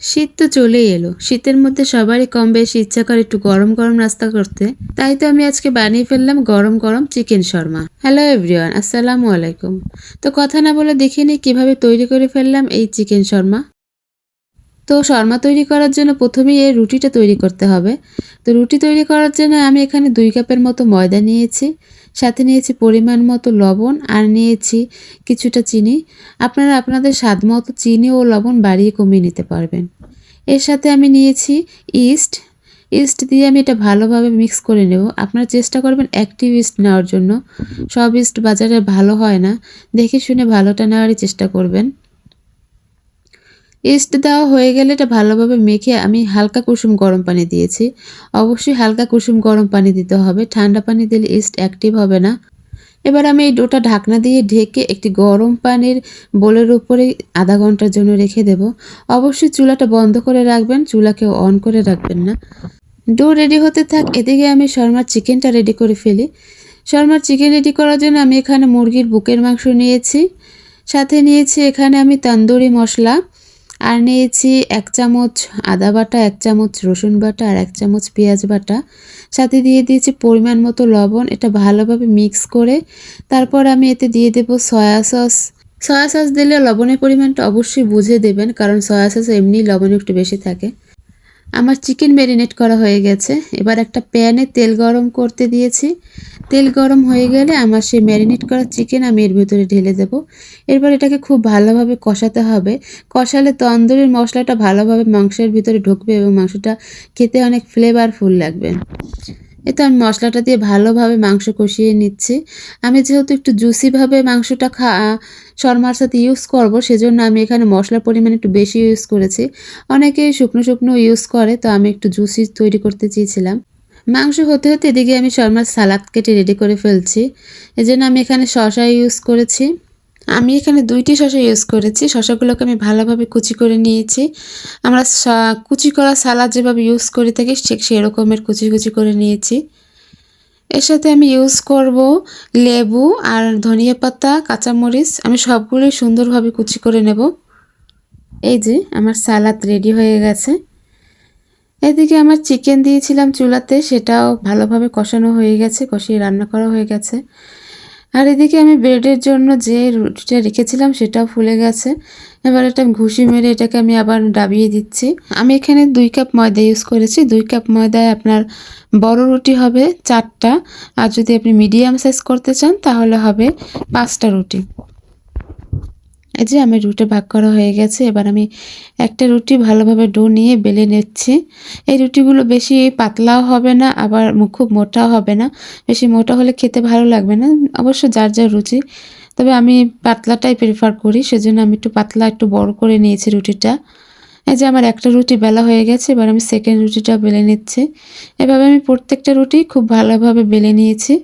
শীত তো চলেই এলো। শীতের মধ্যে সবারই কম বেশি ইচ্ছা করে একটু গরম গরম নাস্তা করতে। তাই তো আমি আজকে বানিয়ে ফেললাম গরম গরম চিকেন শর্মা। হ্যালো এভরিওয়ান আসসালামু আলাইকুম। তো কথা না বলে দেখে নিই কীভাবে তৈরি করে ফেললাম এই চিকেন শর্মা। তো শর্মা তৈরি করার জন্য প্রথমেই এই রুটিটা তৈরি করতে হবে। তো রুটি তৈরি করার জন্য আমি এখানে দুই কাপের মতো ময়দা নিয়েছি, সাথে নিয়েছি পরিমাণ মতো লবণ আর নিয়েছি কিছুটা চিনি। আপনারা আপনাদের স্বাদ মতো চিনি ও লবণ বাড়িয়ে কমিয়ে নিতে পারবেন। এর সাথে আমি নিয়েছি ইস্ট। ইস্ট দিয়ে আমি এটা ভালোভাবে মিক্স করে নেব। আপনারা চেষ্টা করবেন অ্যাক্টিভ ইস্ট নেওয়ার জন্য। সব ইস্ট বাজারে ভালো হয় না। দেখে শুনে ভালোটা নেওয়ারই চেষ্টা করবেন। ইস্ট দেওয়া হয়ে গেলে এটা ভালোভাবে মেখে আমি হালকা কুসুম গরম পানি দিয়েছি। অবশ্যই হালকা কুসুম গরম পানি দিতে হবে। ঠান্ডা পানি দিলে ইস্ট অ্যাক্টিভ হবে না। এবার আমি এই ডোটা ঢাকনা দিয়ে ঢেকে একটি গরম পানির বোলের উপরে আধা ঘণ্টার জন্য রেখে দেব। অবশ্যই চুলাটা বন্ধ করে রাখবেন চুলাকে অন করে রাখবেন না। ডো রেডি হতে থাক, এদিকে আমি শর্মার চিকেনটা রেডি করে ফেলি। শর্মার চিকেন রেডি করার জন্য আমি এখানে মুরগির বুকের মাংস নিয়েছি। সাথে নিয়েছি এখানে আমি তন্দুরি মশলা। আর নিয়েছি এক চামচ আদা বাটা, এক চামচ রসুন বাটা আর এক চামচ পেঁয়াজ বাটা। সাথে দিয়ে দিয়েছি পরিমাণ মতো লবণ, এটা ভালোভাবে মিক্স করে। তারপর আমি এতে দিয়ে দেব সয়া সস। সয়া সস দিলে লবণের পরিমাণটা অবশ্যই বুঝে দেবেন, কারণ সয়া সস এমনি লবণ একটু বেশি থাকে। আমার চিকেন ম্যারিনেট করা হয়ে গেছে। এবার একটা প্যানে তেল গরম করতে দিয়েছি। তেল গরম হয়ে গেলে আমার সেই ম্যারিনেট করা চিকেন আমি এর ভিতরে ঢেলে দেব। এরপর এটাকে খুব ভালোভাবে কষাতে হবে। কষালে তন্দুরির মশলাটা ভালোভাবে মাংসের ভিতরে ঢুকবে এবং মাংসটা খেতে অনেক ফ্লেভারফুল লাগবে। এতে আমি মশলাটা দিয়ে ভালোভাবে মাংস কষিয়ে নিচ্ছি। আমি যেহেতু একটু জুসিভাবে মাংসটা খা শর্মার সাথে ইউজ করব, সেজন্য আমি এখানে মশলার পরিমাণ একটু বেশি ইউজ করেছি। অনেকে শুকনো শুকনো ইউজ করে, তো আমি একটু জুসি তৈরি করতে চেয়েছিলাম। মাংস হতে হতে এদিকে আমি শর্মার সালাদ কেটে রেডি করে ফেলছি। এজন্য আমি এখানে শশা ইউজ করেছি। আমি এখানে দুইটি শশা ইউজ করেছি। শশাগুলোকে আমি ভালোভাবে কুচি করে নিয়েছি। আমরা কুচি করা সালাদ যেভাবে ইউজ করে থাকি ঠিক সেরকমের কুচি কুচি করে নিয়েছি। এর সাথে আমি ইউজ করব লেবু আর ধনিয়া পাতা, কাঁচামরিচ। আমি সবগুলোই সুন্দরভাবে কুচি করে নেব। এই যে, আমার সালাদ রেডি হয়ে গেছে। এদিকে আমার চিকেন দিয়েছিলাম চুলাতে। সেটাও ভালোভাবে কষানো হয়ে গেছে, কষিয়ে রান্না করা হয়ে গেছে। আর এদিকে আমি ব্রেডের জন্য যে রুটিটা রেখেছিলাম সেটাও ফুলে গেছে। এবার এটা ঘুষি মেরে এটাকে আমি আবার ডাবিয়ে দিচ্ছি। আমি এখানে দুই কাপ ময়দা ইউজ করেছি। দুই কাপ ময়দায় আপনার বড় রুটি হবে চারটা। আর যদি আপনি মিডিয়াম সাইজ করতে চান, তাহলে হবে পাঁচটা রুটি। এই যে আমি রুটে ভাগ করা হয়ে গেছে, এবার আমি একটা রুটি ভালোভাবে ডো নিয়ে বেলে নিচ্ছি। এই রুটিগুলো বেশি পাতলাও হবে না, আবার খুব মোটাও হবে না। বেশি মোটা হলে খেতে ভালো লাগবে না, অবশ্য যার যার রুচি। তবে আমি পাতলাটাই প্রেফার করি, সেজন্য আমি একটু পাতলা, একটু বড় করে নিয়েছি রুটিটা। এই যে আমার একটা রুটি বেলা হয়ে গেছে, এবার আমি সেকেন্ড রুটিটা বেলে নিচ্ছি। এভাবে আমি প্রত্যেকটা রুটি খুব ভালোভাবে বেলে নিয়েছি।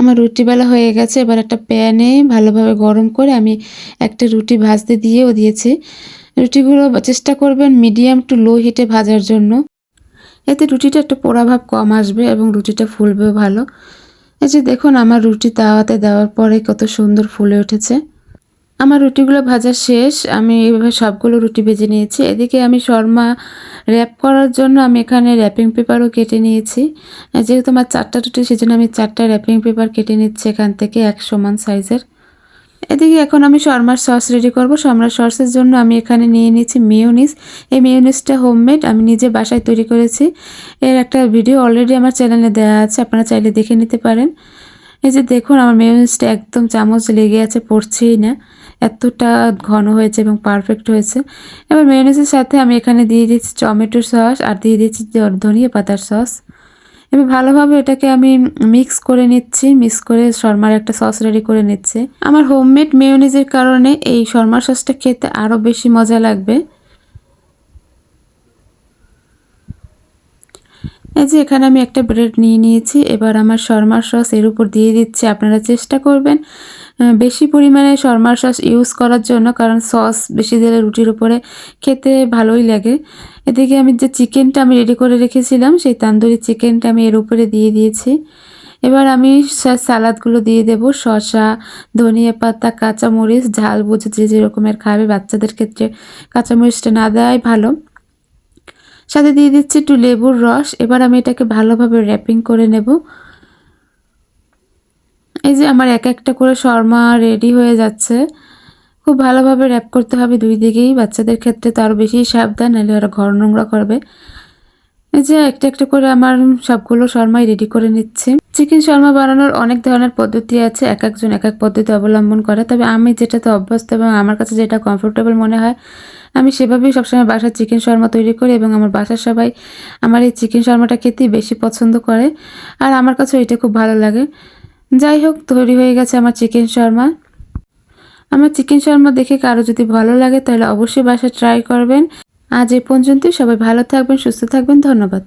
আমার রুটিবেলা হয়ে গেছে, এবার একটা প্যানে ভালোভাবে গরম করে আমি একটা রুটি ভাজতে দিয়েও দিয়েছি। রুটিগুলো চেষ্টা করবেন মিডিয়াম টু লো হিটে ভাজার জন্য। এতে রুটিটা একটু পোড়াভাব কম আসবে এবং রুটিটা ফুলবে ভালো। এই যে দেখুন, আমার রুটি তাওয়াতে দেওয়ার পরে কত সুন্দর ফুলে উঠেছে। আমার রুটিগুলো ভাজা শেষ। আমি এইভাবে সবগুলো রুটি ভেজে নিয়েছি। এদিকে আমি শর্মা র্যাপ করার জন্য আমি এখানে র্যাপিং পেপারও কেটে নিয়েছি। যেহেতু আমার চারটা রুটি, সেজন্য আমি চারটা র্যাপিং পেপার কেটে নিচ্ছি এখান থেকে এক সমান সাইজের। এদিকে এখন আমি শর্মার সস রেডি করব। শর্মার সসের জন্য আমি এখানে নিয়ে নিয়েছি মেয়োনিস এই মেয়োনিসটা হোমমেড, আমি নিজে বাসায় তৈরি করেছি। এর একটা ভিডিও অলরেডি আমার চ্যানেলে দেওয়া আছে, আপনারা চাইলে দেখে নিতে পারেন। এই যে দেখুন, আমার মেয়োনিসটা একদম চামচ লেগে আছে, পড়ছেই না। এতটা ঘন হয়েছে এবং পারফেক্ট হয়েছে। এবার মেয়োনিসের সাথে আমি এখানে দিয়ে দিচ্ছি টমেটোর সস আর দিয়ে দিচ্ছি ধনিয়া পাতার সস। এবার ভালোভাবে এটাকে আমি মিক্স করে নিচ্ছি মিক্স করে শর্মার একটা সস রেডি করে নিচ্ছে। আমার হোমমেড মেয়োনিজের কারণে এই শর্মার সসটা খেতে আরও বেশি মজা লাগবে। এই যে এখানে আমি একটা ব্রেড নিয়ে নিয়েছি। এবার আমার শর্মার সস এর উপর দিয়ে দিচ্ছি। আপনারা চেষ্টা করবেন বেশি পরিমাণে শর্মার সস ইউজ করার জন্য, কারণ সস বেশি দিলে রুটির উপরে খেতে ভালোই লাগে। এদিকে আমি যে চিকেনটা আমি রেডি করে রেখেছিলাম, সেই তান্দুরি চিকেনটা আমি এর উপরে দিয়ে দিয়েছি। এবার আমি সালাদগুলো দিয়ে দেব। শসা, ধনিয়া পাতা, কাঁচামরিচ, ঝাল বুঝে যে যেরকমের খাবে। বাচ্চাদের ক্ষেত্রে কাঁচামরিচটা না দেওয়াই ভালো। সাথে দিয়ে দিচ্ছি একটু লেবুর রস। এবার আমি এটাকে ভালোভাবে র্যাপিং করে নেব। এই যে আমার এক একটা করে শর্মা রেডি হয়ে যাচ্ছে। খুব ভালোভাবে র্যাপ করতে হবে দুই দিকেই। বাচ্চাদের ক্ষেত্রে তো আরও বেশি সাবধান, নাহলে ওরা ঘর নোংরা করবে। এই যে একটা একটা করে আমার সবগুলো শর্মাই রেডি করে নিচ্ছি। চিকেন শর্মা বানানোর অনেক ধরনের পদ্ধতি আছে, এক একজন এক এক পদ্ধতি অবলম্বন করে। তবে আমি যেটাতে অভ্যস্ত এবং আমার কাছে যেটা কমফোর্টেবল মনে হয়, আমি সেভাবেই সবসময় বাসার চিকেন শর্মা তৈরি করি এবং আমার বাসার সবাই আমার এই চিকেন শর্মাটা খেতেই বেশি পছন্দ করে। আর আমার কাছে এটা খুব ভালো লাগে। যাই হোক, তৈরি হয়ে গেছে আমার চিকেন শর্মা। আমার চিকেন শর্মা দেখে কারও যদি ভালো লাগে, তাহলে অবশ্যই বাসা ট্রাই করবেন। আজ এই পর্যন্তই। সবাই ভালো থাকবেন সুস্থ থাকবেন। ধন্যবাদ।